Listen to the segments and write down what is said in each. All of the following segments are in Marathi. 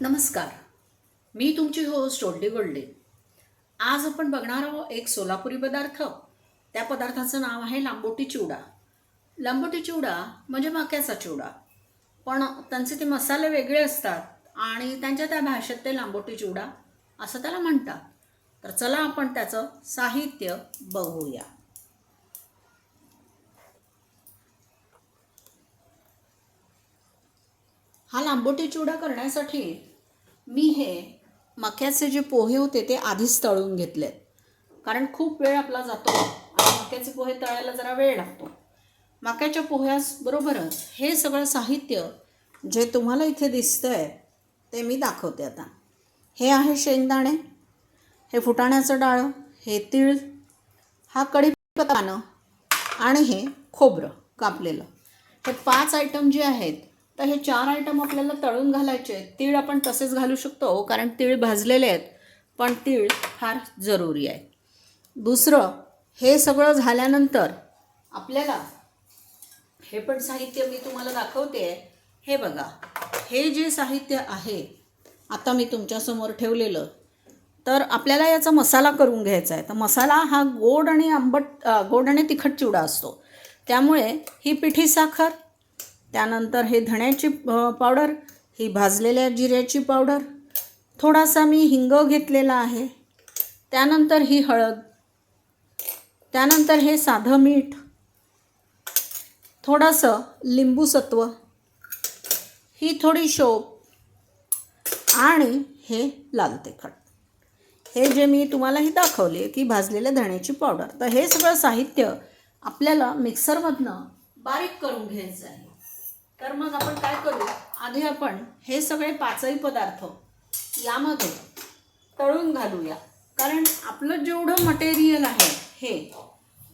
नमस्कार. मी तुमची होस्ट ओल्डी गोल्डे. आज आपण बघणार आहोत एक सोलापुरी पदार्थ. त्या पदार्थाचं नाव आहे लांबोटी चिवडा. लांबोटी चिवडा म्हणजे मक्याचा चिवडा. पण त्यांचे ते मसाले वेगळे असतात आणि त्यांच्या त्या भाषेत ते लांबोटी चिवडा असं त्याला म्हणतात. तर चला आपण त्याचं साहित्य बघूया. हा लांबोटी चिवडा करण्यासाठी मी हे मक्याचे जे पोहे होते ते आधीच तळून घेतलेत. कारण खूप वेळ आपला जातो आणि मक्याचे पोहे तळायला जरा वेळ लागतो. मक्याच्या पोह्याबरोबरच हे सगळं साहित्य जे तुम्हाला इथे दिसतं आहे ते मी दाखवते आता. हे आहे शेंगदाणे हे फुटाण्याचं डाळं हे तीळ हा कढीपत्तानं आणि हे खोबरं कापलेलं. हे पाच आयटम जे आहेत तर हे चार आयटम आपल्याला तळून घालायचे आहेत. तीळ आपण तसेच घालू शकतो कारण तीळ भाजलेले आहेत. पण तीळ फार जरुरी आहे. दुसरं हे सगळं झाल्यानंतर आपल्याला हे पण साहित्य मी तुम्हाला दाखवते. हे बघा हे जे साहित्य आहे आता मी तुमच्यासमोर ठेवलेलं तर आपल्याला याचा मसाला करून घ्यायचा आहे. तर मसाला हा गोड आणि आंबट गोड आणि तिखट चिवडा असतो. त्यामुळे ही पिठी साखर त्यानंतर हे धण्याची पावडर ही भाजलेल्या जिऱ्याची पावडर थोडासा मी हिंग घेतलेला आहे. त्यानंतर ही हळद. त्यानंतर हे साधं मीठ. थोडंसं लिंबूसत्व. ही थोडी शोप आणि हे लाल तिखट. हे जे मी तुम्हाला ही दाखवले की भाजलेल्या धण्याची पावडर तर हे सगळं साहित्य आपल्याला मिक्सरमधनं बारीक करून घ्यायचं आहे. तर मग आपण काय करू? आधी आपण हे सगळे पाचही पदार्थ यामध्ये तळून घालूया. कारण आपलं जेवढं मटेरियल आहे हे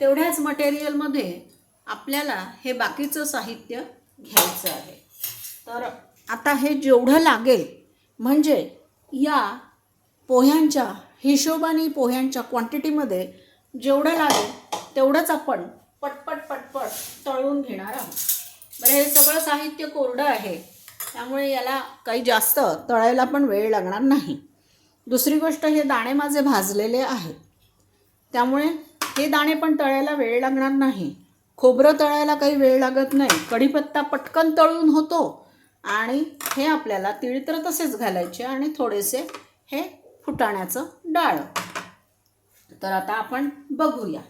तेवढ्याच मटेरियलमध्ये आपल्याला हे बाकीचं साहित्य घ्यायचं आहे. तर आता हे जेवढं लागेल म्हणजे या पोह्यांच्या हिशोबाने पोह्यांच्या क्वांटिटीमध्ये जेवढं लागेल तेवढंच आपण पटपट पटपट तळून घेणार आहोत. बरं हे सगळं साहित्य कोरडं आहे. त्यामुळे याला काही जास्त तळायला पण वेळ लागणार नाही. दुसरी गोष्ट हे दाणे माझे भाजलेले आहेत. त्यामुळे हे दाणे पण तळायला वेळ लागणार नाही. खोबरं तळायला काही वेळ लागत नाही. कढीपत्ता पटकन तळून होतो आणि हे आपल्याला तिळ तर तसेच घालायचे आणि थोडेसे हे फुटाण्याचं डाळ. तर आता आपण बघूया.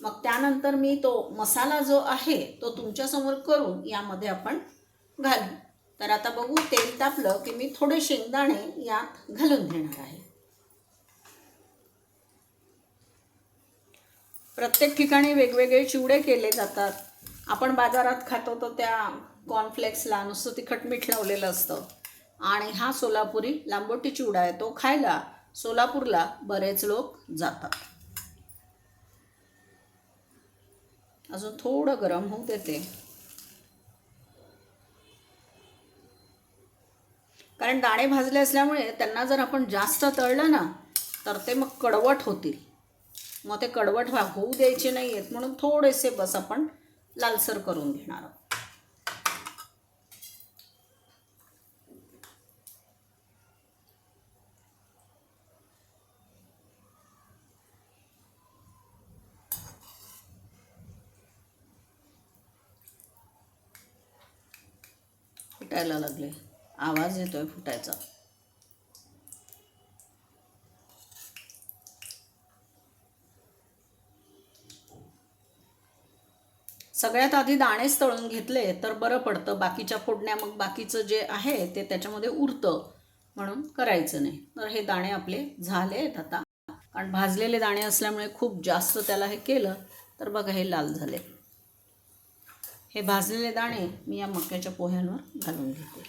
मग त्यानंतर मी तो मसाला जो आहे तो तुमच्यासमोर करून यामध्ये आपण घालू. तर आता बघू तेल तापलं की मी थोडे शेंगदाणे यात घालून घेणार आहे. प्रत्येक ठिकाणी वेगवेगळे चिवडे केले जातात. आपण बाजारात खातो तर त्या कॉर्नफ्लेक्सला नुसतं तिखट मीठ लावलेलं असतं. आणि हा सोलापुरी लांबोटी चिवडा आहे तो खायला सोलापूरला बरेच लोक जातात. अजून थोडं गरम होऊ देते. कारण दाणे भाजले असल्यामुळे त्यांना जर आपण जास्त तळलं ना तर ते मग कडवट होतील. मग ते कडवट होऊ द्यायचे नाही आहेत म्हणून थोडेसे बस आपण लालसर करून घेणार आहोत. फुटायला लागले. आवाज येतोय फुटायचा. सगळ्यात आधी दाणेच तळून घेतले तर बरं पडतं. बाकीच्या फोडण्या मग बाकीचं जे आहे ते त्याच्यामध्ये उरतं. म्हणून करायचं नाही. तर हे दाणे आपले झाले आहेत आता. कारण भाजलेले दाणे असल्यामुळे खूप जास्त त्याला हे केलं तर बघा हे लाल झाले. हे भाजलेले दाणे मी या मक्याच्या पोह्यांवर घालून घेते.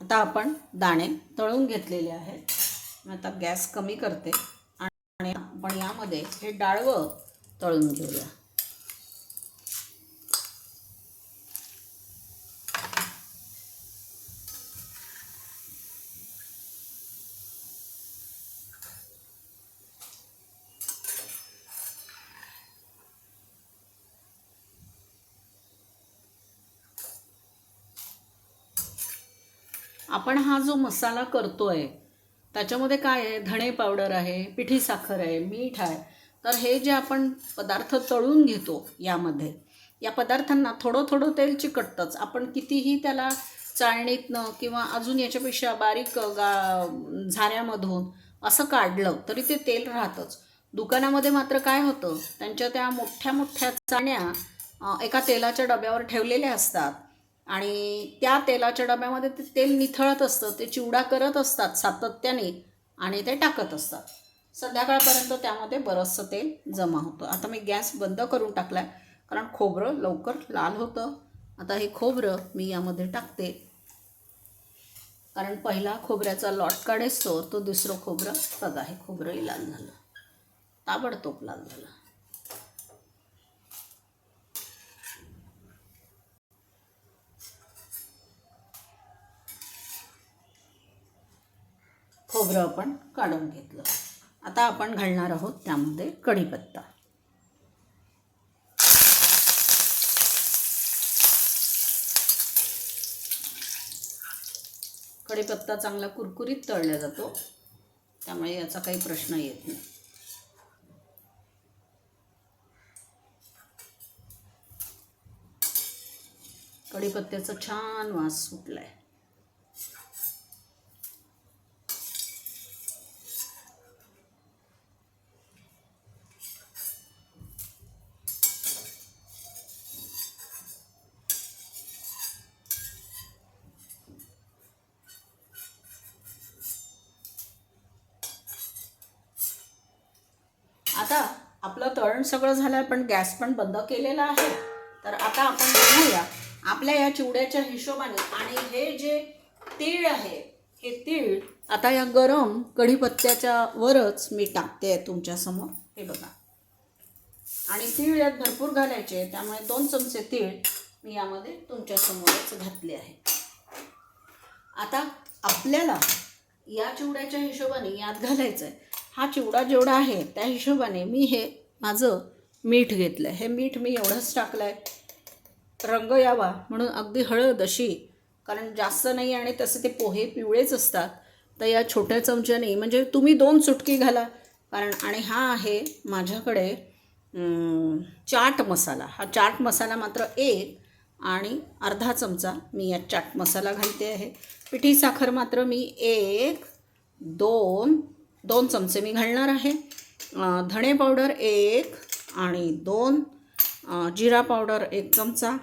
आता आपण दाणे तळून घेतलेले आहेत. आता गॅस कमी करते. आणि आपण यामध्ये हे डाळव तळून घेऊया. आपण हा जो मसाला करतोय त्याच्यामध्ये काय आहे? धणे पावडर आहे पिठी साखर आहे मीठ आहे. तर हे जे आपण पदार्थ तळून घेतो यामध्ये या पदार्थांना थोडं थोडं तेल चिकटतंच. आपण कितीही त्याला चाळणीतनं किंवा अजून याच्यापेक्षा बारीक गा झाऱ्यामधून असं काढलं तरी ते तेल राहतंच. दुकानामध्ये मात्र काय होतं? त्यांच्या त्या मोठ्या मोठ्या चाण्या एका तेलाच्या डब्यावर ठेवलेल्या असतात. आणि त्या तेलाच्या डब्यामध्ये ते तेल निथळत असतं ते चिवडा करत असतात सातत्याने आणि ते टाकत असतात. संध्याकाळपर्यंत त्यामध्ये बरंचसं तेल जमा होतं. आता मी गॅस बंद करून टाकला आहे कारण खोबरं लवकर लाल होतं. आता हे खोबरं मी यामध्ये टाकते. कारण पहिला खोबऱ्याचा लॉट काढेसतो तो दुसरं खोबरं बघा हे खोबरंही लाल झालं. ताबडतोब लाल झालं. खोबरं आपण काढून घेतलं. आता आपण घालणार आहोत त्यामध्ये कढीपत्ता. कढीपत्ता चांगला कुरकुरीत तळला जातो. त्यामुळे याचा काही प्रश्न येत नाही. कढीपत्त्याचा छान वास सुटलाय. आता आपलं तळण सगळं झालं आहे पण गॅस पण बंद केलेला आहे. तर आता आपण बघूया आपल्या या चिवड्याच्या हिशोबाने. आणि हे जे तीळ आहे हे तीळ आता या गरम कढीपत्त्याच्या वरच मी टाकते आहे तुमच्यासमोर. हे बघा. आणि तीळ यात भरपूर घालायचे त्यामुळे दोन चमचे तीळ मी यामध्ये तुमच्यासमोरच घातले आहे. आता आपल्याला या चिवड्याच्या हिशोबाने यात घालायचं आहे हा चिवडा जेवढा आहे त्या हिशोबाने मी हे माझं मीठ घेतलं आहे हे मीठ मी एवढंच टाकलं आहे रंग यावा म्हणून अगदी हळद अशी कारण जास्त नाही आणि तसे ते पोहे पिवळेच असतात. तर या छोट्या चमच्याने म्हणजे तुम्ही दोन चुटकी घाला. कारण आणि हा आहे माझ्याकडे चाट मसाला. हा चाट मसाला मात्र एक आणि अर्धा चमचा मी यात चाट मसाला घालते आहे. पिठी साखर मात्र मी एक दोन दोन चमचे मी घालणार आहे. धणे पावडर एक आणि दोन. जिरा पावडर एक चमचा.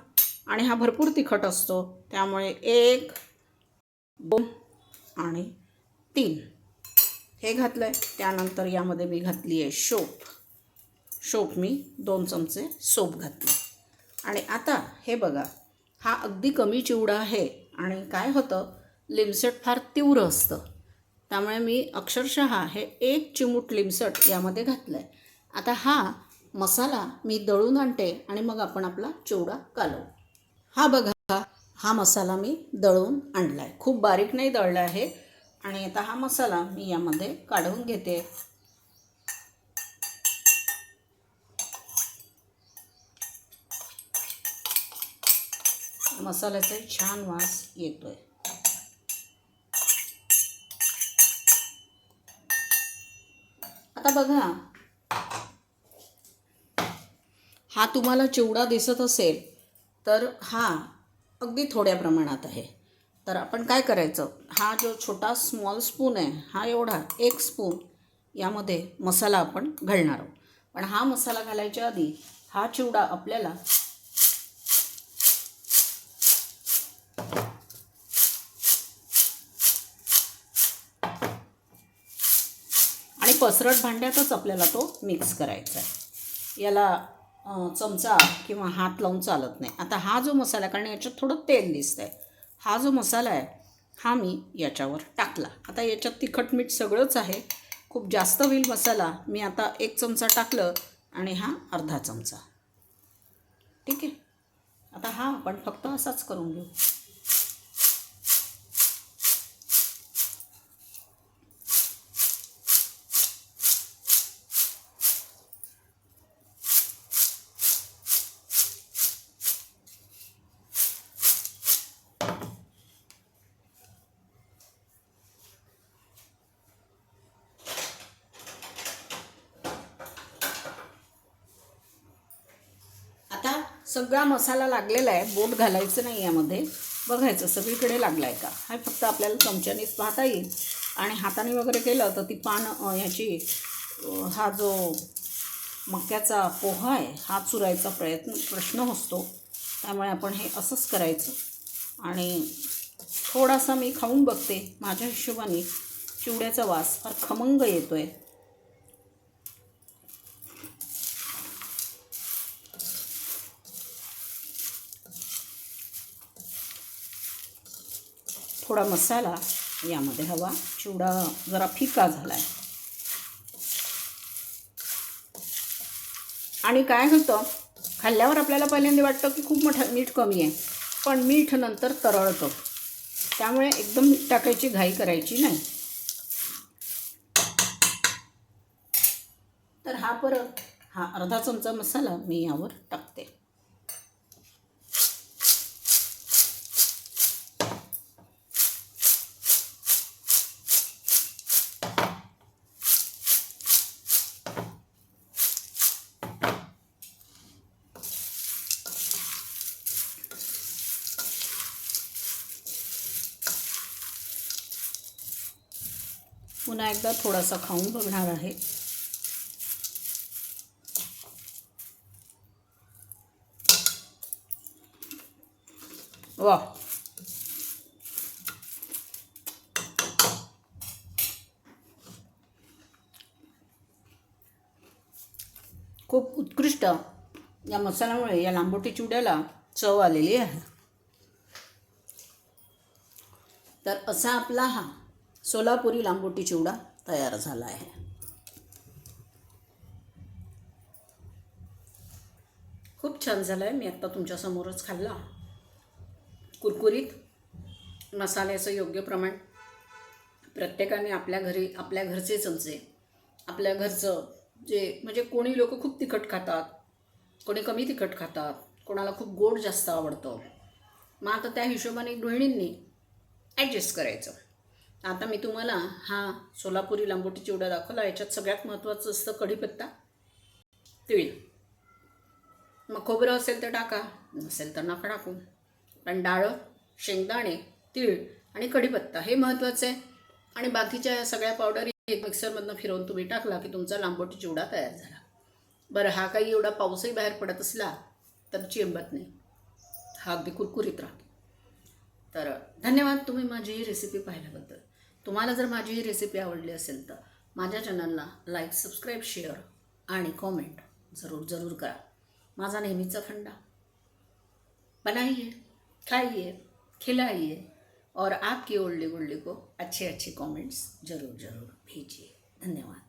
आणि हा भरपूर तिखट असतो. त्यामुळे एक दोन आणि तीन. हे घातलं आहे त्यानंतर यामध्ये मी घातली आहे शोप. शोप मी दोन चमचे सोप घातले. आणि आता हे बघा हा अगदी कमी चिवडा आहे. आणि काय होतं? लिमसेट फार तीव्र असतं. त्यामुळे मी अक्षरशः हे एक चिमूट लिमसट यामध्ये घातलं आहे आता हा मसाला मी दळून आणते आणि मग आपण आपला चिवडा कालवू. हा बघा हा मसाला मी दळून आणला आहे खूप बारीक नाही दळला आहे. आणि आता हा मसाला मी यामध्ये काढून घेते. मसाल्याचा छान वास येतोय. आता बघा. हा तुम्हाला चिवडा दिसत असेल तर हा अगदी थोड्या प्रमाणात आहे. तर आपण काय करायचं? हा जो छोटा स्मॉल स्पून आहे हा एवढा एक स्पून यामध्ये मसाला आपण घालणार आहोत. पण हा मसाला घालायच्या आधी हा चिवडा आपल्याला पसरट भांड्यातच आपल्याला तो मिक्स करायचा आहे. याला चमचा किंवा हात लावून चालत नाही. आता हा जो मसाला कारण याच्यात थोडं तेल दिसतं आहे हा जो मसाला आहे हा मी याच्यावर टाकला. आता याच्यात तिखट मीठ सगळंच आहे. खूप जास्त होईल मसाला. मी आता एक चमचा टाकलं आणि हा अर्धा चमचा. ठीक आहे? आता हा आपण फक्त असाच करून घेऊ. सगळा मसाला लागलेला आहे. बोट घालायचं नाही यामध्ये. बघायचं सगळीकडे लागला आहे का? हा फक्त आपल्याला चमच्यानेच पाहता येईल. आणि हाताने वगैरे केलं तर ती पान ह्याची हा जो मक्याचा पोहा आहे हा चुरायचा प्रयत्न प्रश्न असतो. त्यामुळे आपण हे असंच करायचं. आणि थोडासा मी खाऊन बघते. माझ्या हिशोबाने चिवड्याचा वास फार खमंग येतो आहे थोडा मसाला यामध्ये हवा. चिवडा जरा फिका झाला आहे आणि काय होतं खाल्ल्यावर आपल्याला पहिल्यांदा वाटतं की खूप मोठं मीठ कमी आहे पण मीठ नंतर तरळतं. त्यामुळे एकदम मीठ टाकायची घाई करायची नाही. तर हा परत हा अर्धा चमचा मसाला मी यावर टाकते. पुन्हा एकदा थोडासा खाऊन बघणार आहे. वा खूप उत्कृष्ट या मसाल्यामुळे या लांबोटी चिवड्याला चव आलेली आहे. तर असा आपला हा सोलापुरी लांबोटी चिवडा तयार झाला आहे. खूप छान झाला आहे मी आत्ता तुमच्यासमोरच खाल्ला. कुरकुरीत मसाल्याचं योग्य प्रमाण. प्रत्येकाने आपल्या घरी आपल्या घरचे चमचे आपल्या घरचं जे म्हणजे कोणी लोक खूप तिखट खातात कोणी कमी तिखट खातात कोणाला खूप गोड जास्त आवडतं. मग आता त्या हिशोबाने गृहिणींनी ॲडजस्ट करायचं. आता मी तुम्हाला हा सोलापुरी लांबोटी चिवडा दाखवला. याच्यात सगळ्यात महत्त्वाचं असतं कढीपत्ता. तीळ मग खोबरं असेल तर टाका नसेल तर नका टाकू. पण डाळं शेंगदाणे तीळ आणि कढीपत्ता हे महत्त्वाचं. आहे आणि बाकीच्या या सगळ्या पावडरी एक मिक्सरमधनं फिरवून तुम्ही टाकला की तुमचा लांबोटी चिवडा तयार झाला. बरं हा काही एवढा पाऊसही बाहेर पडत असला तर चिंबत नाही. हा अगदी कुरकुरीत राहतो. तर धन्यवाद तुम्ही माझी ही रेसिपी पाहिल्याबद्दल. तुम्हाला जर माझी ही रेसिपी आवडली असेल तर माझ्या चॅनलला लाईक सबस्क्राईब शेअर आणि कॉमेंट ज़रूर ज़रूर करा. माझा नेहमीचा फंडा. बनाइए खाइए खिलाइए और आपकी ओल्डी गुल्डी को अच्छे अच्छे कमेंट्स ज़रूर ज़रूर भेजिए. धन्यवाद.